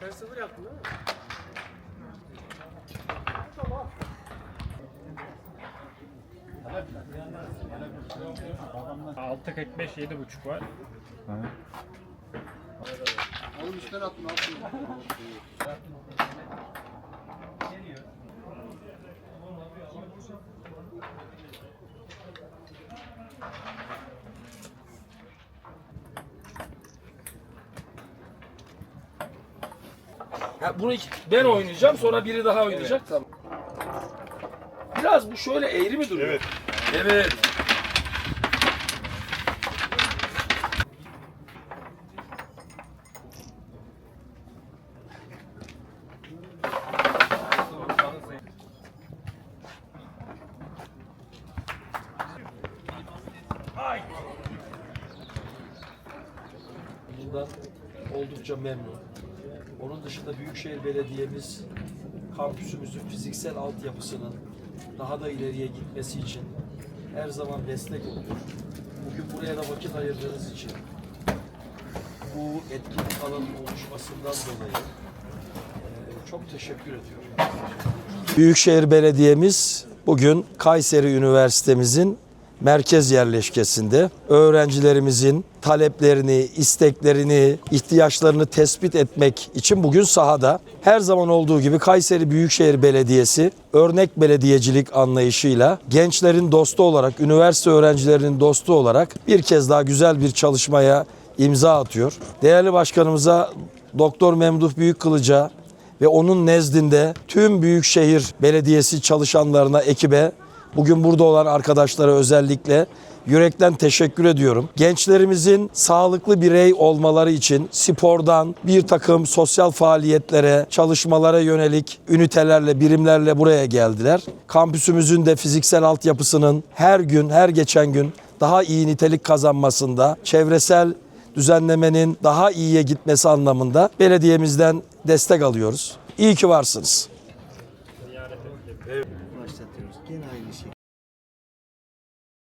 Sen sıfır yaptın değil mi? Altı 45 yedi buçuk var. Oğlum üstten attın attın. Ha, bunu ben oynayacağım sonra biri daha oynayacak. Tamam. Biraz bu şöyle eğri mi duruyor? Evet. Evet. Bundan oldukça memnun. Onun dışında Büyükşehir Belediye'miz kampüsümüzün fiziksel altyapısının daha da ileriye gitmesi için her zaman destek oluyor. Bugün buraya da vakit ayırdığınız için bu etkinlik alanının oluşmasından dolayı eee, çok teşekkür ediyorum. Büyükşehir Belediye'miz bugün Kayseri Üniversitemizin merkez yerleşkesinde öğrencilerimizin taleplerini, isteklerini, ihtiyaçlarını tespit etmek için bugün sahada. Her zaman olduğu gibi Kayseri Büyükşehir Belediyesi örnek belediyecilik anlayışıyla gençlerin dostu olarak, üniversite öğrencilerinin dostu olarak bir kez daha güzel bir çalışmaya imza atıyor. Değerli başkanımıza Doktor Memduh Büyükkılıç'a ve onun nezdinde tüm Büyükşehir Belediyesi çalışanlarına, ekibe, bugün burada olan arkadaşlara özellikle yürekten teşekkür ediyorum. Gençlerimizin sağlıklı birey olmaları için spordan bir takım sosyal faaliyetlere, çalışmalara yönelik ünitelerle, birimlerle buraya geldiler. Kampüsümüzün de fiziksel altyapısının her gün, her geçen gün daha iyi nitelik kazanmasında, çevresel düzenlemenin daha iyiye gitmesi anlamında belediyemizden destek alıyoruz. İyi ki varsınız ziyaret edilebilir. Evet. Başlatıyoruz. Yine aynı şey.